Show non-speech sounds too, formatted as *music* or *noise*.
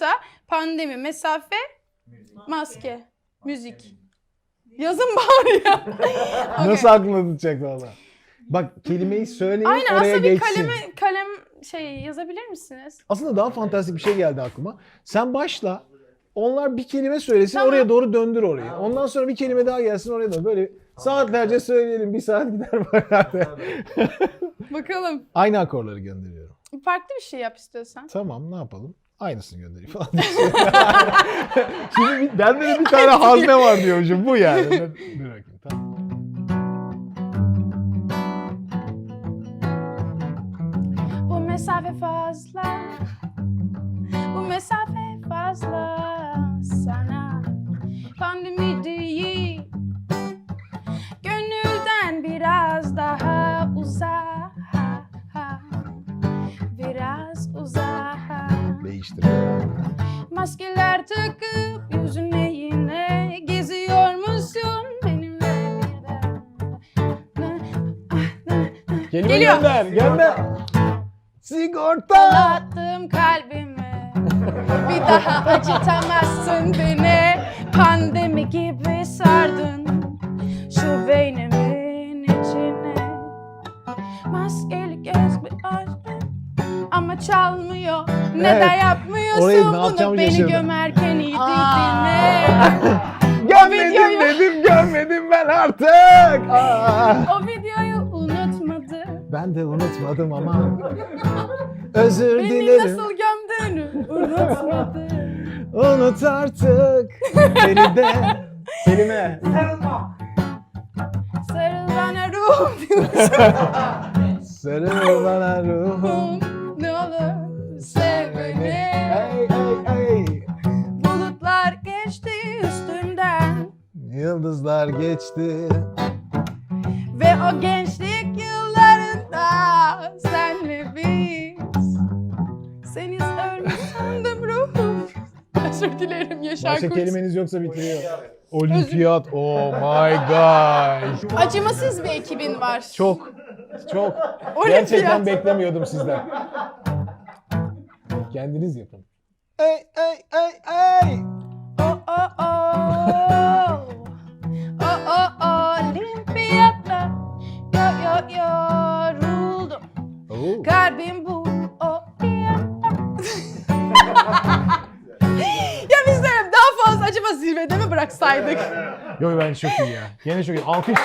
nokta, pandemi, mesafe, maske, müzik. Yazın bari *laughs* ya. Nasıl aklına tutacak valla? Bak kelimeyi söyleyin Aynen oraya aslında bir geçsin. kaleme, kalem şey yazabilir misiniz? Aslında daha fantastik bir şey geldi aklıma. Sen başla. Onlar bir kelime söylesin Tamam. oraya doğru döndür orayı. Ondan sonra bir kelime daha gelsin oraya doğru. Böyle saatlerce söyleyelim. Bir saat gider herhalde. Bakalım. Aynı akorları gönderiyorum. Farklı bir şey yap istiyorsan. Tamam ne yapalım? Aynısını göndereyim *laughs* falan. *laughs* Şimdi bir, bende de bir tane hazne var diyormuşum. Bu yani. *laughs* Dur bakayım. Tamam. Bu mesafe fazla. Bu mesafe fazla sana. Pandemi değil. Maskeler takıp yüzüne yine geziyor musun benimle? Kelime Geliyor. gönder. Gönder. Sigorta. Dağıttım kalbimi Bir daha acıtamazsın beni Pandemi gibi sardın Ama çalmıyor Neden Evet. yapmıyorsun Orayı ne bunu yapacağımı Beni şaşırdım. gömerken iyi dinle *laughs* Görmedim videoyu- dedim görmedim ben artık. Aa. *laughs* O videoyu unutmadı Ben de unutmadım ama. Özür Beni dilerim. nasıl gömdüğünü unutmadı Unut artık beni de. *laughs* Kelime. Sarıl bana ruhum diyorsun Sarıl bana ruhum. Yıldızlar geçti. Ve o gençlik yıllarında senle biz Seni ölmüş sandım ruhum *laughs* Özür dilerim Yaşar Başka Kurt kelimeniz yoksa bitiriyor. Olimpiyat. Oh my god. Acımasız bir ekibin var Çok. Çok. Olimpiyat. Gerçekten beklemiyordum sizden. Kendiniz yapın. Ey ey ey ey. Yoruldum Oo. Kalbim bu o *laughs* Ya biz de daha fazla acaba zirvede mi bıraksaydık? Yo ben çok iyi ya. Yine çok iyi. Alkış.